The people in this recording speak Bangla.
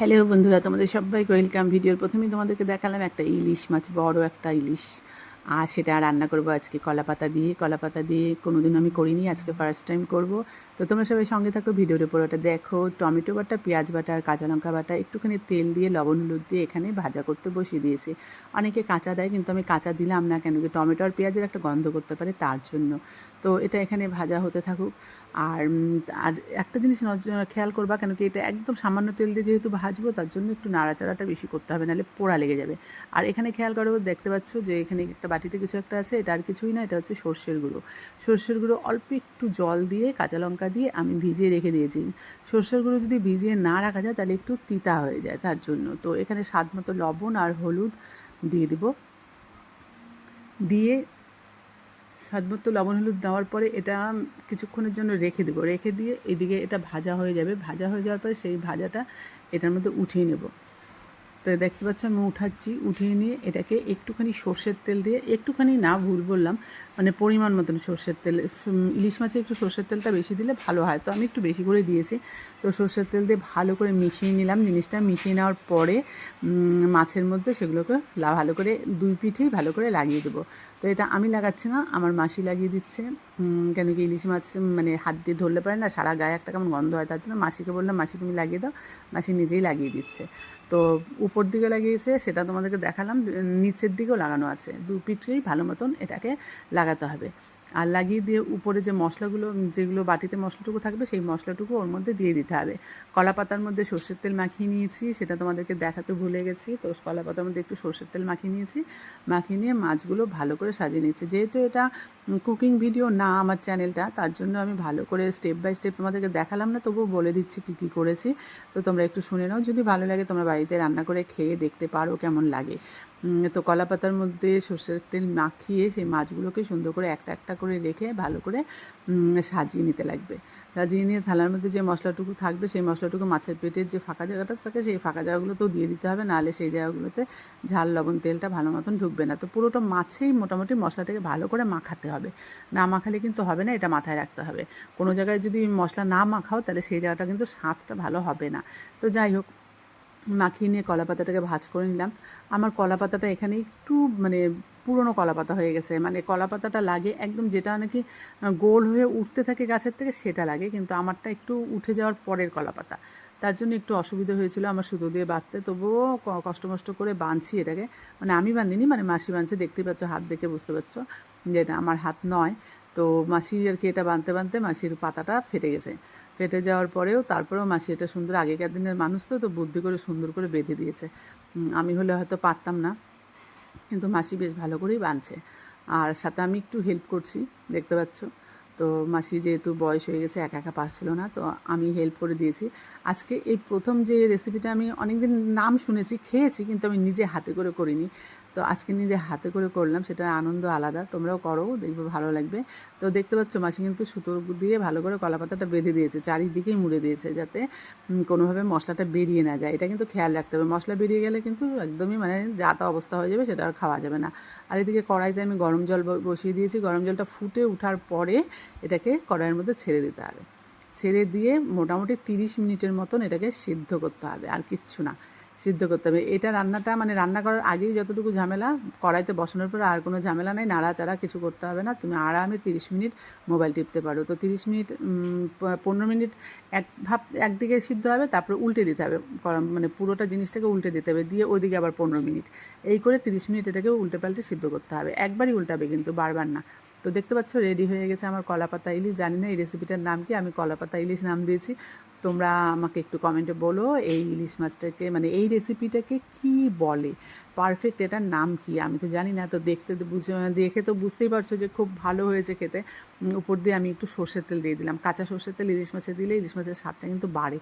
হ্যালো বন্ধুরা, তোমাদের সবাইকে ওয়েলকাম ভিডিওর প্রথমেই তোমাদেরকে দেখালাম একটা ইলিশ মাছ, বড় একটা ইলিশ। আর সেটা রান্না করব আজকে কলা পাতা দিয়ে। কলা পাতা দিয়ে কোনোদিন আমি করিনি, আজকে ফার্স্ট টাইম করব। তো তোমরা সবাই সঙ্গে থাকো, ভিডিওর উপর ওটা দেখো। টমেটো বাটা, পেঁয়াজ বাটা আর কাঁচা লঙ্কা বাটা, একটুখানি তেল দিয়ে, লবণ হলুদ দিয়ে এখানে ভাজা করতে বসিয়ে দিয়েছি। অনেকে কাঁচা দেয়, কিন্তু আমি কাঁচা দিলাম না কেন? কি টমেটো আর পেঁয়াজের একটা গন্ধ করতে পারে তার জন্য। তো এটা এখানে ভাজা হতে থাকুক। আর আর একটা জিনিস খেয়াল করবা কেন কি এটা একদম সামান্য তেল দিয়ে যেহেতু ভাজবো তার জন্য একটু নাড়াচাড়াটা বেশি করতে হবে, নাহলে পোড়া লেগে যাবে। আর এখানে খেয়াল করো, দেখতে পাচ্ছ যে এখানে একটা বাটিতে কিছু একটা আছে, এটা আর কিছুই না, এটা হচ্ছে সর্ষের গুঁড়ো। সর্ষের গুঁড়ো অল্প একটু জল দিয়ে, কাঁচা লঙ্কা দিয়ে আমি ভিজিয়ে রেখে দিয়েছি। সর্ষের গুঁড়ো যদি ভিজিয়ে না রাখা যায়, তাহলে একটু তিতা হয়ে যায় তার জন্য। তো এখানে স্বাদ মতো লবণ আর হলুদ দিয়ে দিব। দিয়ে স্বাদমতো লবণ, হলুদ দেওয়ার পরে এটা কিছুক্ষণের জন্য রেখে দেবো। রেখে দিয়ে এদিকে এটা ভাজা হয়ে যাবে। ভাজা হয়ে যাওয়ার পরে সেই ভাজাটা এটার মধ্যে উঠিয়ে নেব। তো দেখতে পাচ্ছ আমি উঠাচ্ছি। উঠিয়ে নিয়ে এটাকে একটুখানি সর্ষের তেল দিয়ে একটুখানি না ভুল বললাম মানে পরিমাণ মতন সর্ষের তেল। ইলিশ মাছে একটু সর্ষের তেলটা বেশি দিলে ভালো হয়। তো আমি একটু বেশি করে দিয়েছি। তো সর্ষের তেল দিয়ে ভালো করে মিশিয়ে নিলাম। জিনিসটা মিশিয়ে নেওয়ার পরে মাছের মধ্যে সেগুলোকে ভালো করে দুই পিঠেই ভালো করে লাগিয়ে দেবো। তো এটা আমি লাগাচ্ছি না, আমার মাসি লাগিয়ে দিচ্ছে। কেন কি ইলিশ মাছ মানে হাত দিয়ে ধরলে পারে না, সারা গায়ে একটা কেমন গন্ধ হয়, তার জন্য মাসিকে বললাম, মাসি, তুমি লাগিয়ে দাও। মাসি নিজেই লাগিয়ে দিচ্ছে। তো উপর দিকে লাগিয়েছে, সেটা তোমাদেরকে দেখালাম। নিচের দিকেও লাগানো আছে। দু পিঠেই ভালো মতন এটাকে লাগাতে হবে। আর লাগিয়ে দিয়ে উপরে যে মশলাগুলো, যেগুলো বাটিতে মশলাটুকু থাকবে, সেই মশলাটুকু ওর মধ্যে দিয়ে দিতে হবে। কলা পাতার মধ্যে সর্ষের তেল মাখিয়ে নিয়েছি, সেটা তোমাদেরকে দেখাতে ভুলে গেছি। তো কলা পাতার মধ্যে একটু সর্ষের তেল মাখিয়ে নিয়েছি। মাখিয়ে নিয়ে মাছগুলো ভালো করে সাজিয়ে নিয়েছি। যেহেতু এটা কুকিং ভিডিও না আমার চ্যানেলটা, তার জন্য আমি ভালো করে স্টেপ বাই স্টেপ তোমাদেরকে দেখালাম না, তবুও বলে দিচ্ছি কী কী করেছি। তো তোমরা একটু শুনে নাও। যদি ভালো লাগে তোমরা বাড়িতে রান্না করে খেয়ে দেখতে পারো কেমন লাগে। তো কলা পাতার মধ্যে সর্ষের তেল মাখিয়ে সেই মাছগুলোকে সুন্দর করে একটা একটা করে রেখে ভালো করে সাজিয়ে নিতে লাগবে। সাজিয়ে নিয়ে থালার মধ্যে যে মশলাটুকু থাকবে, সেই মশলাটুকু মাছের পেটের যে ফাঁকা জায়গাটা থাকে, সেই ফাঁকা জায়গাগুলোতেও দিয়ে দিতে হবে, নাহলে সেই জায়গাগুলোতে ঝাল, লবণ, তেলটা ভালো মতন ঢুকবে না। তো পুরোটা মাছেই মোটামুটি মশলাটাকে ভালো করে মাখাতে হবে। না মাখালে কিন্তু হবে না, এটা মাথায় রাখতে হবে। কোনো জায়গায় যদি মশলা না মাখাও, তাহলে সেই জায়গাটা কিন্তু স্বাদটা ভালো হবে না। তো যাই হোক মাখিয়ে নিয়ে কলা পাতাটাকে ভাজ করে নিলাম। আমার কলা পাতাটা এখানে একটু মানে পুরনো কলা পাতা হয়ে গেছে। মানে কলা পাতাটা লাগে একদম যেটা নাকি গোল হয়ে উঠতে থাকে গাছের থেকে সেটা লাগে, কিন্তু আমারটা একটু উঠে যাওয়ার পরের কলা পাতা তার জন্য একটু অসুবিধা হয়েছিল, আমার সুতো দিয়ে বাঁধতে। তবুও কষ্ট মষ্ট করে বাঁধছি এটাকে। মানে আমি বাঁধিনি মানে মাসি বাঁধছে দেখতেই পাচ্ছ, হাত দেখে বুঝতে পারছ যে এটা আমার হাত নয়। তো মাসি আর কি এটা বাঁধতে বাঁধতে মাসির পাতাটা ফেটে গেছে। ফেটে যাওয়ার পরেও তারপরেও মাসি এটা সুন্দর আগেকার দিনের মানুষ তো তো বুদ্ধি করে সুন্দর করে বেঁধে দিয়েছে। আমি হলে হয়তো পারতাম না। কিন্তু মাসি বেশ ভালো করেই বাঁধছে আর সাথে আমি একটু হেল্প করছি, দেখতে পাচ্ছ। তো মাসি যেহেতু বয়স হয়ে গেছে, একা একা পারছিল না, তো আমি হেল্প করে দিয়েছি। আজকে এই প্রথম যে রেসিপিটা আমি অনেকদিন নাম শুনেছি, খেয়েছি, কিন্তু আমি নিজে হাতে করে করিনি। তো আজকে নিজে হাতে করে করলাম, সেটার আনন্দ আলাদা। তোমরাও করো, দেখবে ভালো লাগবে। তো দেখতে পাচ্ছ, মাসি কিন্তু সুতো দিয়ে ভালো করে কলা পাতাটা বেঁধে দিয়েছে, চারিদিকেই মুড়ে দিয়েছে যাতে কোনোভাবে মশলাটা বেরিয়ে না যায়। এটা কিন্তু খেয়াল রাখতে হবে। মশলা বেরিয়ে গেলে কিন্তু একদমই মানে যা তা অবস্থা হয়ে যাবে, সেটা আর খাওয়া যাবে না। আর এদিকে কড়াইতে আমি গরম জল বসিয়ে দিয়েছি। গরম জলটা ফুটে ওঠার পরে এটাকে কড়াইয়ের মধ্যে ছেড়ে দিতে হবে। ছেড়ে দিয়ে মোটামুটি তিরিশ মিনিটের মতন এটাকে সিদ্ধ করতে হবে, আর কিচ্ছু না। সিদ্ধ করতে হবে। এটা রান্নাটা মানে রান্না করার আগেই যতটুকু ঝামেলা, কড়াইতে বসানোর পর আর কোনো ঝামেলা নেই, নাড়াচাড়া কিছু করতে হবে না। তুমি আরামে তিরিশ মিনিট মোবাইল টিপতে পারো। তো তিরিশ মিনিট পনেরো মিনিট এক ভাব, একদিকে সিদ্ধ হবে, তারপরে উল্টে দিতে হবে। মানে পুরোটা জিনিসটাকে উল্টে দিতে হবে, দিয়ে ওইদিকে আবার পনেরো মিনিট। এই করে তিরিশ মিনিট এটাকে উল্টে পাল্টে সিদ্ধ করতে হবে। একবারই উল্টাবে কিন্তু, বারবার না। তো দেখতে পাচ্ছ, রেডি হয়ে গেছে আমার কলাপাতা ইলিশ। জানি না এই রেসিপিটার নাম কি, আমি কলাপাতা ইলিশ নাম দিয়েছি। তোমরা আমাকে একটু কমেন্টে বলো, এই ইলিশ মাছটাকে মানে এই রেসিপিটাকে কি বলে? পারফেক্ট এটার নাম কি? আমি তো জানি না, তো দেখতে বুঝে দেখে তো বুঝতেই পারছ যে খুব ভালো হয়েছে খেতে। উপর দিয়ে আমি একটু সর্ষের তেল দিয়ে দিলাম। কাঁচা সর্ষের তেল ইলিশ মাছে দিলে ইলিশ মাছের স্বাদটা কিন্তু বাড়ে।